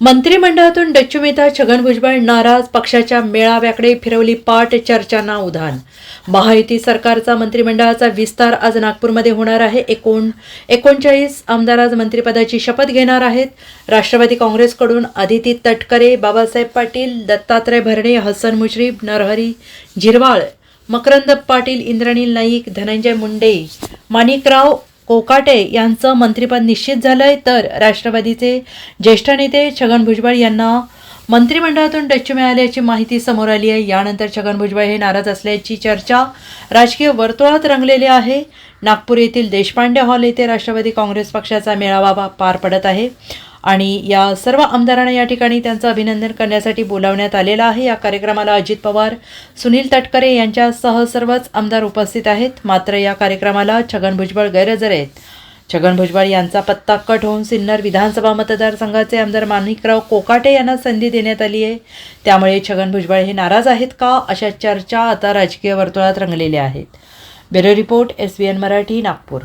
मंत्रिमंडळातून डच्चुमेता छगन भुजबळ नाराज पक्षाच्या मेळाव्याकडे फिरवली पाठ चर्चांना उधाण. महायुती सरकारचा मंत्रिमंडळाचा विस्तार आज नागपूरमध्ये होणार आहे. एकूण एकोणचाळीस आमदार आज मंत्रिपदाची शपथ घेणार आहेत. राष्ट्रवादी काँग्रेसकडून अदिती तटकरे बाबासाहेब पाटील दत्तात्रय भरणे हसन मुश्रीफ नरहरी झिरवाळ मकरंद पाटील इंद्रनील नाईक धनंजय मुंडे माणिकराव कोकाटे यांचं मंत्रिपद निश्चित झालं आहे तर राष्ट्रवादीचे ज्येष्ठ नेते छगन भुजबळ यांना मंत्रिमंडळातून डच्चू मिळाल्याची माहिती समोर आली आहे. यानंतर छगन भुजबळ हे नाराज असल्याची चर्चा राजकीय वर्तुळात रंगलेली आहे. नागपूर येथील देशपांडे हॉल येथे राष्ट्रवादी काँग्रेस पक्षाचा मेळावा पार पडत आहे. आणि या सर्व आमदारांना या ठिकाणी त्यांचं अभिनंदन करण्यासाठी बोलावण्यात आलेलं आहे. या कार्यक्रमाला अजित पवार सुनील तटकरे यांच्यासह सर्वच आमदार उपस्थित आहेत. मात्र या कार्यक्रमाला छगन भुजबळ गैरहजर आहेत. छगन भुजबळ यांचा पत्ता कट होऊन सिन्नर विधानसभा मतदारसंघाचे आमदार माणिकराव कोकाटे यांना संधी देण्यात आली आहे. त्यामुळे छगन भुजबळ हे नाराज आहेत का अशा चर्चा आता राजकीय वर्तुळात रंगलेल्या आहेत. Bureau report S B N Marathi Nagpur.